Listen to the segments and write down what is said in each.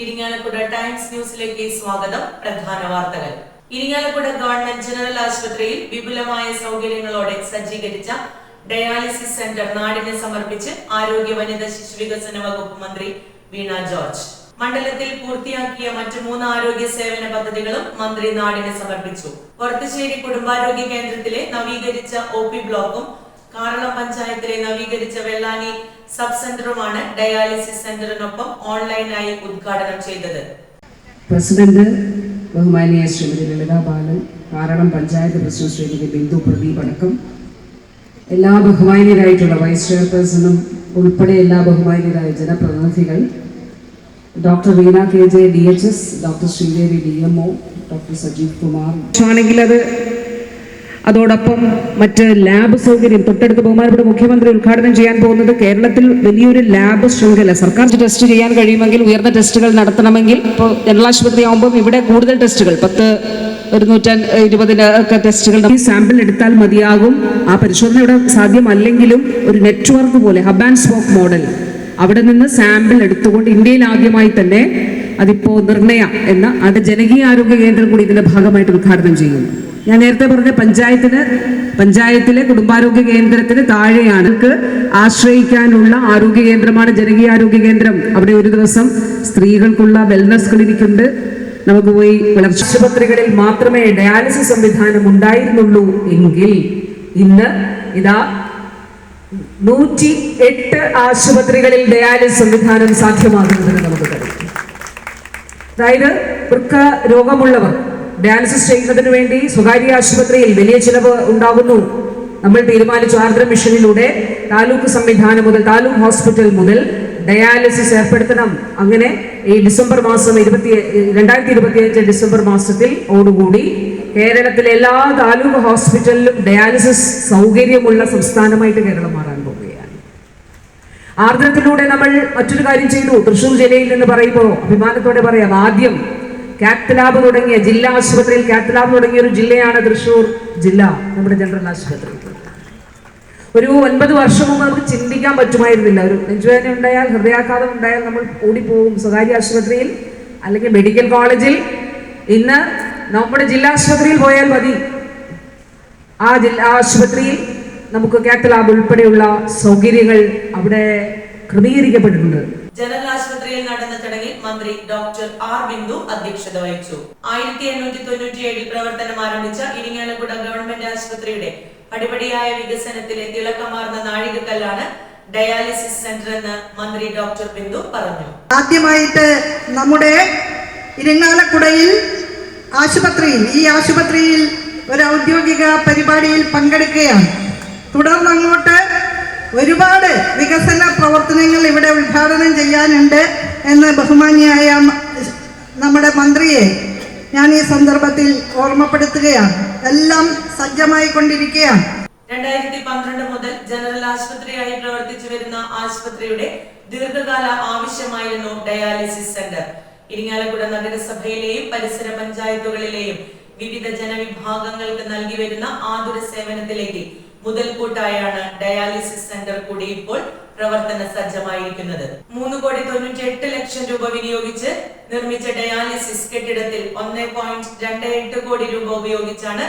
Irinjalakuda times ന്യൂസിലേക്ക് സ്വാഗതം. പ്രധാന വാർത്തകൾ. ഇരിങ്ങാലക്കുട ഗവൺമെന്റ് ജനറൽ ആശുപത്രിയിൽ വിപുലമായ സൗകര്യങ്ങളോടെ സജ്ജീകരിച്ച ഡയാലിസിസ് സെന്റർ നാടിന് സമർപ്പിച്ച് ആരോഗ്യ വനിത ശിശു വികസന വകുപ്പ് മന്ത്രി വീണ ജോർജ്. മണ്ഡലത്തിൽ പൂർത്തിയാക്കിയ മറ്റു മൂന്ന് ആരോഗ്യ സേവന പദ്ധതികളും മന്ത്രി നാടിന് സമർപ്പിച്ചു. പൊറത്തുശ്ശേരി കുടുംബാരോഗ്യ കേന്ദ്രത്തിലെ നവീകരിച്ച ഒ പി ബ്ലോക്കും കാറളം പഞ്ചായത്തിലെ നവീകരിച്ച വെള്ളാനി സബ് സെന്ററുമാണ് ഡയാലിസിസ് സെന്ററിനൊപ്പം ഓൺലൈനായി ഉദ്ഘാടനം ചെയ്തത്. പ്രസിഡന്റ് ബഹുമാനിയ ശ്രീമതി ലളിത ബാലൻ കാരണം പഞ്ചായത്ത് പ്രസിഡന്റ് ശ്രീമതി ബിന്ദു പ്രദീപ് അടക്കം എല്ലാ ബഹുമാനിയരായിട്ടുള്ള വൈസ് ചെയർപേഴ്സണും ഉൾപ്പെടെ എല്ലാ ബഹുമാനീയരായ ജനപ്രതിനിധികൾ doctor Veena K J D H S doctor Sreedevi D M O doctor Sajeev Kumar. ആണെങ്കിൽ അത് അതോടൊപ്പം മറ്റ് ലാബ് സൗകര്യം തൊട്ടടുത്ത് ബഹുമാനപ്പെട്ട മുഖ്യമന്ത്രി ഉദ്ഘാടനം ചെയ്യാൻ പോകുന്നത് കേരളത്തിൽ വലിയൊരു ലാബ് ശൃംഖല. സർക്കാർ ടെസ്റ്റ് ചെയ്യാൻ കഴിയുമെങ്കിൽ ഉയർന്ന ടെസ്റ്റുകൾ നടത്തണമെങ്കിൽ ഇപ്പോൾ ജനറൽ ആശുപത്രി ആകുമ്പോൾ ഇവിടെ കൂടുതൽ ടെസ്റ്റുകൾ പത്ത് ഒരു നൂറ്റാൻ ഇരുപതിന് ഒക്കെ ടെസ്റ്റുകൾ ഈ സാമ്പിൾ എടുത്താൽ മതിയാകും. ആ പരിശോധന ഇവിടെ സാധ്യമല്ലെങ്കിലും ഒരു നെറ്റ്വർക്ക് പോലെ ഹബ് ആൻഡ് സ്പോക്ക് മോഡൽ. അവിടെ നിന്ന് സാമ്പിൾ എടുത്തുകൊണ്ട് ഇന്ത്യയിൽ ആദ്യമായി തന്നെ അതിപ്പോ നിർണയ എന്ന അത് ജനകീയ ആരോഗ്യ കേന്ദ്രം കൂടി ഇതിന്റെ ഭാഗമായിട്ട് ഉദ്ഘാടനം ചെയ്യുന്നു. ഞാൻ നേരത്തെ പറഞ്ഞ പഞ്ചായത്തിന് പഞ്ചായത്തിലെ കുടുംബാരോഗ്യ കേന്ദ്രത്തിന് താഴെയാണ്. ആശ്രയിക്കാനുള്ള ആരോഗ്യ കേന്ദ്രമാണ് ജനകീയ ആരോഗ്യ കേന്ദ്രം. അവിടെ ഒരു ദിവസം സ്ത്രീകൾക്കുള്ള വെൽനസ് ക്ലിനിക് ഉണ്ട്. നമുക്ക് പോയി ആശുപത്രികളിൽ മാത്രമേ ഡയാലിസിസ് സംവിധാനം ഉണ്ടായിരുന്നുള്ളൂ എങ്കിൽ ഇന്ന് ഇതാ നൂറ്റി എട്ട് ആശുപത്രികളിൽ ഡയാലിസിസ് സംവിധാനം സാധ്യമാകുന്നതിന് നമുക്ക് കഴിയും. അതായത് വൃക്ക രോഗമുള്ളവർ ഡയാലിസിസ് ചെയ്യുന്നതിന് വേണ്ടി സ്വകാര്യ ആശുപത്രിയിൽ വലിയ ചിലവ് ഉണ്ടാകുന്നു. നമ്മൾ തീരുമാനിച്ചു ആർദ്ര മിഷനിലൂടെ താലൂക്ക് സംവിധാനം മുതൽ താലൂക്ക് ഹോസ്പിറ്റൽ മുതൽ ഡയാലിസിസ് ഏർപ്പെടുത്തണം. അങ്ങനെ ഈ ഡിസംബർ മാസം ഇരുപത്തി രണ്ടായിരത്തി ഇരുപത്തി അഞ്ച് ഡിസംബർ മാസത്തിൽ ഓടുകൂടി കേരളത്തിലെ എല്ലാ താലൂക്ക് ഹോസ്പിറ്റലിലും ഡയാലിസിസ് സൗകര്യമുള്ള സംസ്ഥാനമായിട്ട് കേരളം മാറാൻ പോവുകയാണ്. ആർദ്രത്തിലൂടെ നമ്മൾ മറ്റൊരു കാര്യം ചെയ്തു. തൃശൂർ ജില്ലയിൽ നിന്ന് പറയുമ്പോൾ അഭിമാനത്തോടെ പറയാം ആദ്യം കാത്ത് ലാബ് തുടങ്ങിയ ജില്ലാ ആശുപത്രിയിൽ കാത്ത് ലാബ് തുടങ്ങിയ ഒരു ജില്ലയാണ് തൃശ്ശൂർ ജില്ല. നമ്മുടെ ജനറൽ ആശുപത്രി. ഒരു ഒൻപത് വർഷം മുമ്പ് നമുക്ക് ചിന്തിക്കാൻ പറ്റുമായിരുന്നില്ല. ഒരു നെഞ്ചുവേദന ഉണ്ടായാൽ ഹൃദയാഘാതം ഉണ്ടായാൽ നമ്മൾ ഓടിപ്പോകും സ്വകാര്യ ആശുപത്രിയിൽ അല്ലെങ്കിൽ മെഡിക്കൽ കോളേജിൽ. ഇന്ന് നമ്മുടെ ജില്ലാ ആശുപത്രിയിൽ പോയാൽ മതി. ആ ജില്ലാ ആശുപത്രിയിൽ നമുക്ക് കാത്ത് ലാബ് ഉൾപ്പെടെയുള്ള സൗകര്യങ്ങൾ അവിടെ ക്രമീകരിക്കപ്പെട്ടിട്ടുണ്ട്. ജനറൽ ആശുപത്രിയിൽ നടന്ന ചടങ്ങിൽ മന്ത്രി ഡോക്ടർ ആർ ബിന്ദു അധ്യക്ഷത വഹിച്ചു. ആയിരത്തി എണ്ണൂറ്റി തൊണ്ണൂറ്റി ഏഴിൽ പ്രവർത്തനം ആരംഭിച്ച ഇരിങ്ങാലക്കുട ഗവൺമെന്റ് ആശുപത്രിയുടെ പടിപടിയായ വികസനത്തിലെ തിളക്കമാർന്ന നാഴികക്കല്ലാണ് ഡയാലിസിസ് സെന്റർ എന്ന് മന്ത്രി ഡോക്ടർ ബിന്ദു പറഞ്ഞു. ആദ്യമായിട്ട് നമ്മുടെ ഇരിങ്ങാലക്കുടയിൽ ആശുപത്രിയിൽ ഈ ആശുപത്രിയിൽ ഒരു ഔദ്യോഗിക പരിപാടിയിൽ പങ്കെടുക്കുകയാണ്. തുടർന്ന് അങ്ങോട്ട് ഒരുപാട് വികസന പ്രവർത്തനങ്ങൾ ഇവിടെ ഉദ്ഘാടനം ചെയ്യാനുണ്ട് എന്ന് ബഹുമാനിയായ നമ്മുടെ മന്ത്രിയെ ഞാൻ ഈ സന്ദർഭത്തിൽ ഓർമ്മപ്പെടുത്തുകയാണ്. എല്ലാം സജ്ജമായി കൊണ്ടിരിക്കുകയാണ്. രണ്ടായിരത്തി പന്ത്രണ്ട് മുതൽ ജനറൽ ആശുപത്രിയായി പ്രവർത്തിച്ചു വരുന്ന ആശുപത്രിയുടെ ദീർഘകാല ആവശ്യമായിരുന്നു ഡയാലിസിസ് സെന്റർ. ഇരിങ്ങാലക്കുട നഗരസഭയിലെയും പരിസര പഞ്ചായത്തുകളിലെയും വിവിധ ജനവിഭാഗങ്ങൾക്ക് നൽകി വരുന്ന ആതുര സേവനത്തിലേക്ക് മുതൽക്കൂട്ടായാണ് ഡയാലിസിസ് സെന്റർ കൂടി ഇപ്പോൾ പ്രവർത്തന സജ്ജമായിരിക്കുന്നത്. മൂന്ന് കോടി തൊണ്ണൂറ്റി എട്ട് ലക്ഷം രൂപ വിനിയോഗിച്ച് നിർമ്മിച്ച ഡയാലിസിസ് കെട്ടിടത്തിൽ ഒന്ന് പോയിന്റ് രണ്ട് എട്ട് കോടി രൂപ ഉപയോഗിച്ചാണ്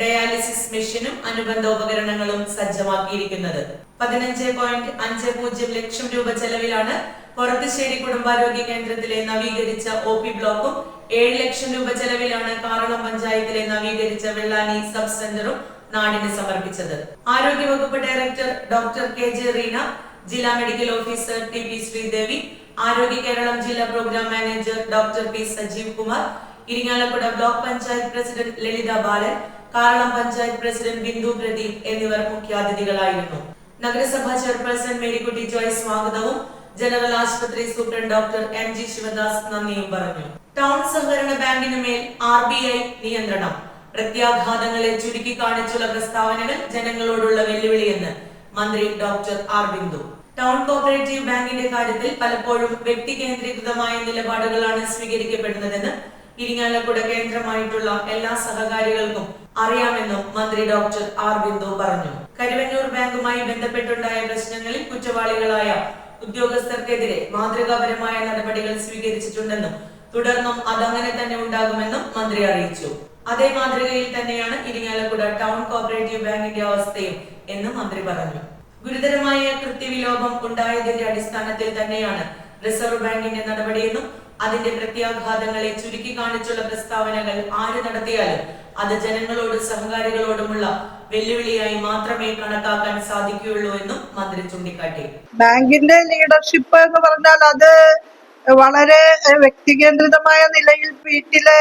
ഡയാലിസിസ് മെഷീനും അനുബന്ധ ഉപകരണങ്ങളും സജ്ജമാക്കിയിരിക്കുന്നത്. പതിനഞ്ച് പോയിന്റ് അഞ്ച് പൂജ്യം ലക്ഷം രൂപ ചെലവിലാണ് പുറത്തുശ്ശേരി കുടുംബാരോഗ്യ കേന്ദ്രത്തിലെ നവീകരിച്ച ഒ പി ബ്ലോക്കും ഏഴ് ലക്ഷം രൂപ ചെലവിലാണ് കാറളം പഞ്ചായത്തിലെ നവീകരിച്ച വെള്ളാനി സബ് സെന്ററും നാടിന് സമർപ്പിച്ചത്. ആരോഗ്യവകുപ്പ് director doctor K J Reena ജില്ലാ medical officer T P Sreedevi Arogya Keralam ജില്ലാ programme manager doctor P Sajeev Kumar Irinjalakuda block panchayat president Lalitha Balan Karalam panchayat president Bindu Pradeep എന്നിവർ മുഖ്യാതിഥികളായിരുന്നു. നഗരസഭാ ചെയർപേഴ്സൺ മേരിക്കുട്ടി ജോയ് സ്വാഗതവും ജനറൽ ആശുപത്രി superintendent doctor M G Sivadas നന്ദിയും പറഞ്ഞു. Town സഹകരണ ബാങ്കിന് മേൽ ആർ ബി ഐ നിയന്ത്രണം. പ്രത്യാഘാതങ്ങളെ ചുരുക്കി കാണിച്ചുള്ള പ്രസ്താവനകൾ ജനങ്ങളോടുള്ള വെല്ലുവിളിയെന്ന് മന്ത്രി doctor R Bindu. Town cooperative ബാങ്കിന്റെ കാര്യത്തിൽ പലപ്പോഴും വ്യക്തി കേന്ദ്രീകൃതമായ നിലപാടുകളാണ് സ്വീകരിക്കപ്പെടുന്നതെന്ന് ഇരിങ്ങാലക്കുട കേന്ദ്രമായിട്ടുള്ള എല്ലാ സഹകാരികൾക്കും അറിയാമെന്നും മന്ത്രി ഡോക്ടർ ആർ ബിന്ദു പറഞ്ഞു. കരുവന്നൂർ ബാങ്കുമായി ബന്ധപ്പെട്ടുണ്ടായ പ്രശ്നങ്ങളിൽ കുറ്റവാളികളായ ഉദ്യോഗസ്ഥർക്കെതിരെ മാതൃകാപരമായ നടപടികൾ സ്വീകരിച്ചിട്ടുണ്ടെന്നും തുടർന്നും അതങ്ങനെ തന്നെ ഉണ്ടാകുമെന്നും മന്ത്രി അറിയിച്ചു. അതേ മാതൃകയിൽ തന്നെയാണ് ഇരിങ്ങാലക്കുട ടൗൺ കോപ്പറേറ്റീവ് ബാങ്കിന്റെ അവസ്ഥയും എന്ന് മന്ത്രി പറഞ്ഞു. ഗുരുതരമായ കൃത്യവിലോപം ഉണ്ടായതിന്റെ അടിസ്ഥാനത്തിൽ തന്നെയാണ് റിസർവ് ബാങ്കിന്റെ നടപടിയെന്നും അതിന്റെ പ്രത്യാഘാതങ്ങളെ ചുരുക്കി കാണിച്ചുള്ള പ്രസ്താവനകൾ ആര് നടത്തിയാലും അത് ജനങ്ങളോടും സഹകാരികളോടുമുള്ള വെല്ലുവിളിയായി മാത്രമേ കണക്കാക്കാൻ സാധിക്കുകയുള്ളൂ എന്നും മന്ത്രി ചൂണ്ടിക്കാട്ടി. ബാങ്കിന്റെ ലീഡർഷിപ്പ് എന്ന് പറഞ്ഞാൽ അത് വളരെ വ്യക്തികേന്ദ്രിതമായ നിലയിൽ വീട്ടിലെ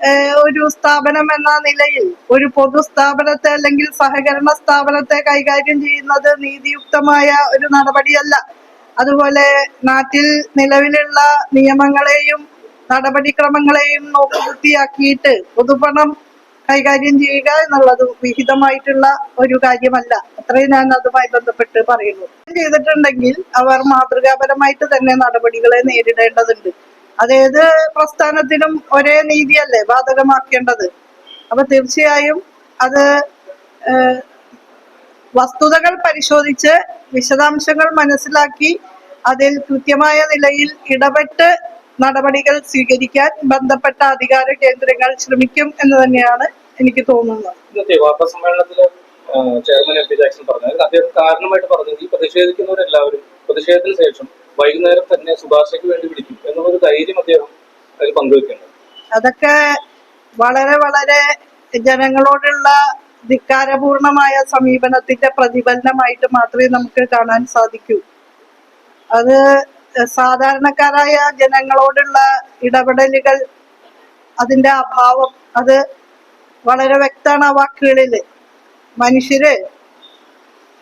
ഒരു സ്ഥാപനം എന്ന നിലയിൽ ഒരു പൊതു സ്ഥാപനത്തെ അല്ലെങ്കിൽ സഹകരണ സ്ഥാപനത്തെ കൈകാര്യം ചെയ്യുന്നത് നീതിയുക്തമായ ഒരു നടപടിയല്ല. അതുപോലെ നാട്ടിൽ നിലവിലുള്ള നിയമങ്ങളെയും നടപടിക്രമങ്ങളെയും നോക്കുകുത്തിയാക്കിയിട്ട് പൊതുപണം കൈകാര്യം ചെയ്യുക എന്നുള്ളത് വിഹിതമായിട്ടുള്ള ഒരു കാര്യമല്ല. അത്രയും ഞാൻ അതുമായി ബന്ധപ്പെട്ട് പറയുന്നു. ചെയ്തിട്ടുണ്ടെങ്കിൽ അവർ മാതൃകാപരമായിട്ട് തന്നെ നടപടികളെ നേരിടേണ്ടതുണ്ട്. അതേത് പ്രസ്ഥാനത്തിനും ഒരേ നീതിയല്ലേ ബാധകമാക്കേണ്ടത്? അപ്പൊ തീർച്ചയായും അത് വസ്തുതകൾ പരിശോധിച്ച് വിശദാംശങ്ങൾ മനസ്സിലാക്കി അതിൽ കൃത്യമായ നിലയിൽ ഇടപെട്ട് നടപടികൾ സ്വീകരിക്കാൻ ബന്ധപ്പെട്ട അധികാര കേന്ദ്രങ്ങൾ ശ്രമിക്കും എന്ന് തന്നെയാണ് എനിക്ക് തോന്നുന്നത്. ചെയർമാൻ എം പി ജാക്സൺ പറഞ്ഞത്. അദ്ദേഹം കാരണമായിട്ട് പറഞ്ഞത് ഈ പ്രതിഷേധിക്കുന്നവരെല്ലാവരും പ്രതിഷേധത്തിന് ശേഷം വൈകുന്നേരം തന്നെ ശുപാർശയ്ക്ക് വേണ്ടി വിളിക്കും എന്നുള്ളൊരു ധൈര്യം അദ്ദേഹം അതിൽ പങ്കുവെക്കുന്നുണ്ട് അതൊക്കെ വളരെ വളരെ ജനങ്ങളോടുള്ള ധിക്കാരപൂർണമായ സമീപനത്തിന്റെ പ്രതിഫലനമായിട്ട് മാത്രമേ നമുക്ക് കാണാൻ സാധിക്കൂ. അത് സാധാരണക്കാരായ ജനങ്ങളോടുള്ള ഇടപെടലുകൾ അതിന്റെ അഭാവം അത് വളരെ വ്യക്തമാണ് ആ വാക്കുകളിൽ. മനുഷ്യര്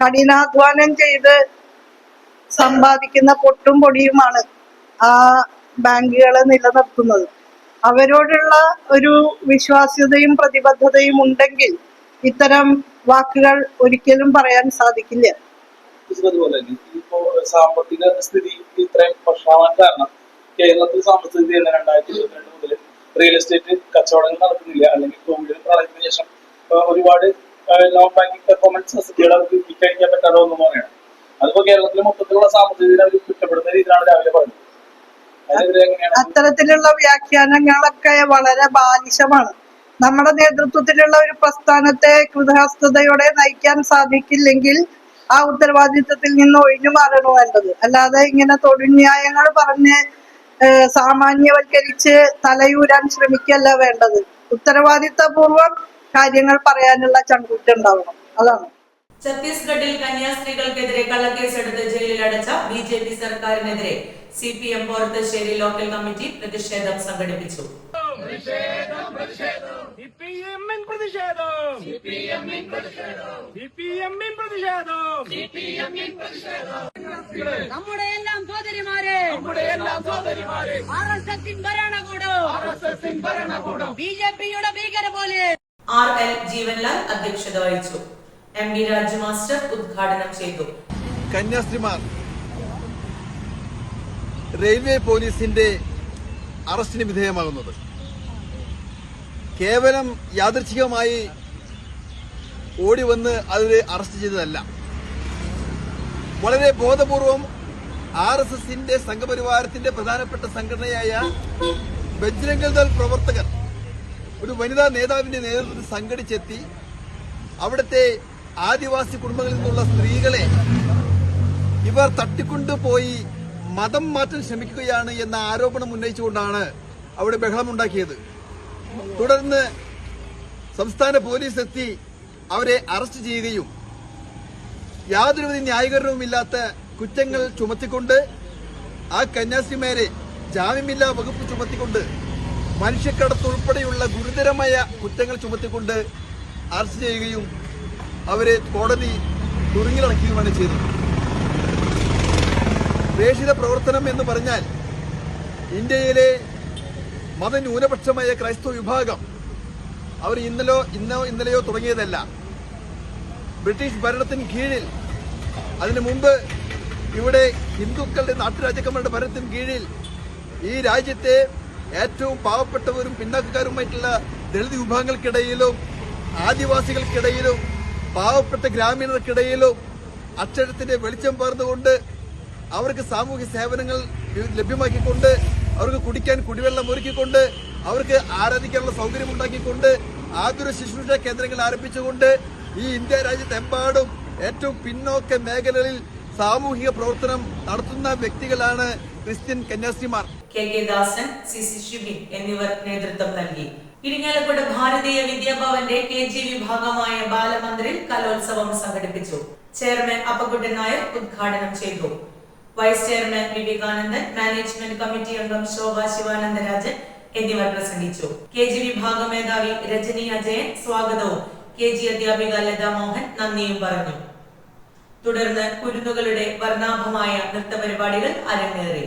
കഠിനാധ്വാനം ചെയ്ത് സമ്പാദിക്കുന്ന പൊട്ടും പൊടിയുമാണ് ആ ബാങ്കുകളെ നിലനിർത്തുന്നത്. അവരോടുള്ള ഒരു വിശ്വാസ്യതയും പ്രതിബദ്ധതയും ഉണ്ടെങ്കിൽ ഇത്തരം വാക്കുകൾ ഒരിക്കലും പറയാൻ സാധിക്കില്ല. സാമ്പത്തിക സ്ഥിതി ഇത്രയും കാരണം കേരളത്തിൽ സാമ്പത്തിക സ്ഥിതി തന്നെ രണ്ടായിരത്തി ഇരുപത്തിരണ്ട് മുതൽ റിയൽ എസ്റ്റേറ്റ് കച്ചവടങ്ങൾ നടക്കുന്നില്ല. അല്ലെങ്കിൽ കോവിഡ് പ്രളയത്തിന് ശേഷം ഒരുപാട് നോൺ ബാങ്കിങ് പെർഫോമൻസ് അസറ്റുകൾ അവർക്ക് വിറ്റഴിക്കാൻ പറ്റാതെ പോവുകയാണ് അതിപ്പോ കേരളത്തിലെ മൊത്തത്തിലുള്ള സാമ്പത്തിക സ്ഥിതി അവർ കുറ്റപ്പെടുന്ന രീതിയിലാണ് രാവിലെ പറഞ്ഞത് അത്തരത്തിലുള്ള വ്യാഖ്യാനങ്ങളൊക്കെ വളരെ ബാലിശമാണ്. നമ്മുടെ നേതൃത്വത്തിലുള്ള ഒരു പ്രസ്ഥാനത്തെ കൃതഹസ്തയോടെ നയിക്കാൻ സാധിക്കില്ലെങ്കിൽ ആ ഉത്തരവാദിത്വത്തിൽ നിന്ന് ഒഴിഞ്ഞു മാറണോ വേണ്ടത്? അല്ലാതെ ഇങ്ങനെ തൊഴിൽന്യായങ്ങൾ പറഞ്ഞ് സാമാന്യവൽക്കരിച്ച് തലയൂരാൻ ശ്രമിക്കല്ല വേണ്ടത്. ഉത്തരവാദിത്തപൂർവം കാര്യങ്ങൾ പറയാനുള്ള ചങ്കൂറ്റുണ്ടാവണം അതാണ്. ഛത്തീസ്ഗഡിൽ കന്യാസ്ത്രീകൾക്കെതിരെ കള്ളക്കേസെടുത്ത് ജയിലിൽ അടച്ച ബി ജെ പി സർക്കാരിനെതിരെ C P M Porathissery local committee പ്രതിഷേധം സംഘടിപ്പിച്ചു. നമ്മുടെ എല്ലാം സോദരിമാരെ നമ്മുടെ എല്ലാം സഹോദരിമാരെ. ആർ എസ് എസിൻ ഭരണകൂടം. ആർ എസ് എസിൻ ഭരണകൂടം. ബി ജെ പിയുടെ ഭീകര പോലെ ആർ എൽ ജീവൻലാൽ അധ്യക്ഷത വഹിച്ചു. എം ബി രാജു മാസ്റ്റർ ഉദ്ഘാടനം ചെയ്തു. കന്യാസ്ത്രീമാർ റെയിൽവേ പോലീസിന്റെ അറസ്റ്റിന് വിധേയമാകുന്നത്. കേവലം യാദൃച്ഛികമായി ഓടി വന്ന് അവരെ അറസ്റ്റ് ചെയ്തതല്ല. വളരെ ബോധപൂർവം ആർ എസ് എസിന്റെ സംഘപരിവാരത്തിന്റെ പ്രധാനപ്പെട്ട സംഘടനയായ ബജ്രംഗൽ ദൾ പ്രവർത്തകർ ഒരു വനിതാ നേതാവിന്റെ നേതൃത്വത്തിൽ സംഘടിച്ചെത്തി അവിടുത്തെ ആദിവാസി കുടുംബങ്ങളിൽ നിന്നുള്ള സ്ത്രീകളെ ഇവർ തട്ടിക്കൊണ്ടുപോയി മതം മാറ്റാൻ ശ്രമിക്കുകയാണ് എന്ന ആരോപണം ഉന്നയിച്ചുകൊണ്ടാണ് അവിടെ ബഹളമുണ്ടാക്കിയത്. തുടർന്ന് സംസ്ഥാന പോലീസ് എത്തി അവരെ അറസ്റ്റ് ചെയ്യുകയും യാതൊരുവിധ ന്യായീകരണവുമില്ലാത്ത കുറ്റങ്ങൾ ചുമത്തിക്കൊണ്ട് ആ കന്യാസ്ത്രീമാരെ ജാമ്യമില്ലാ വകുപ്പ് ചുമത്തിക്കൊണ്ട് മനുഷ്യക്കടത്ത് ഉൾപ്പെടെയുള്ള ഗുരുതരമായ കുറ്റങ്ങൾ ചുമത്തിക്കൊണ്ട് അറസ്റ്റ് ചെയ്യുകയും അവരെ കോടതി തുറങ്ങിലടക്കുകയുമാണ് ചെയ്തത്. ദേശീയ പ്രവർത്തനം എന്ന് പറഞ്ഞാൽ ഇന്ത്യയിലെ മതന്യൂനപക്ഷമായ ക്രൈസ്തവ വിഭാഗം അവർ ഇന്നലോ ഇന്നോ ഇന്നലെയോ തുടങ്ങിയതല്ല. ബ്രിട്ടീഷ് ഭരണത്തിന് കീഴിൽ അതിനു മുമ്പ് ഇവിടെ ഹിന്ദുക്കളുടെ നാട്ടുരാജക്കന്മാരുടെ ഭരണത്തിന് കീഴിൽ ഈ രാജ്യത്തെ ഏറ്റവും പാവപ്പെട്ടവരും പിന്നാക്കക്കാരുമായിട്ടുള്ള ദളിത് വിഭാഗങ്ങൾക്കിടയിലും ആദിവാസികൾക്കിടയിലും പാവപ്പെട്ട ഗ്രാമീണർക്കിടയിലും അക്ഷരത്തിന്റെ വെളിച്ചം പകർന്നുകൊണ്ട് അവർക്ക് സാമൂഹ്യ സേവനങ്ങൾ ലഭ്യമാക്കിക്കൊണ്ട് അവർക്ക് കുടിക്കാൻ കുടിവെള്ളം ഒരുക്കിക്കൊണ്ട് അവർക്ക് ആരാധിക്കാനുള്ള സൗകര്യം ഉണ്ടാക്കിക്കൊണ്ട് ആതുര ശുശ്രൂഷ കേന്ദ്രങ്ങൾ ആരംഭിച്ചുകൊണ്ട് ഈ ഇന്ത്യ രാജ്യത്തെമ്പാടും ഏറ്റവും പിന്നോക്ക മേഖലകളിൽ സാമൂഹിക പ്രവർത്തനം നടത്തുന്ന വ്യക്തികളാണ് Christian കന്യാസ്ത്രീമാർ. K K Dasan C C Shibin എന്നിവർ നേതൃത്വം നൽകി. ഇരിങ്ങാലക്കുട ഭാരതീയ വിദ്യാഭവന്റെ കെ ജി വിഭാഗമായ ബാലമന്ദിറിൽ കലോത്സവം സംഘടിപ്പിച്ചു. ചെയർമാൻ അപ്പക്കുട്ടൻ നായർ ഉദ്ഘാടനം ചെയ്തു. Vice chairman Vivekanandan management committee അംഗം ശോഭ ശിവാനന്ദരാജൻ എന്നിവർ പ്രസംഗിച്ചു. കെ ജി വിഭാഗ മേധാവി രജനി അജയൻ സ്വാഗതവും കെ ജി അധ്യാപിക ലതാ മോഹൻ നന്ദിയും പറഞ്ഞു. തുടർന്ന് കുരുന്നുകളുടെ വർണാഭമായ നൃത്തപരിപാടികൾ അരങ്ങേറി.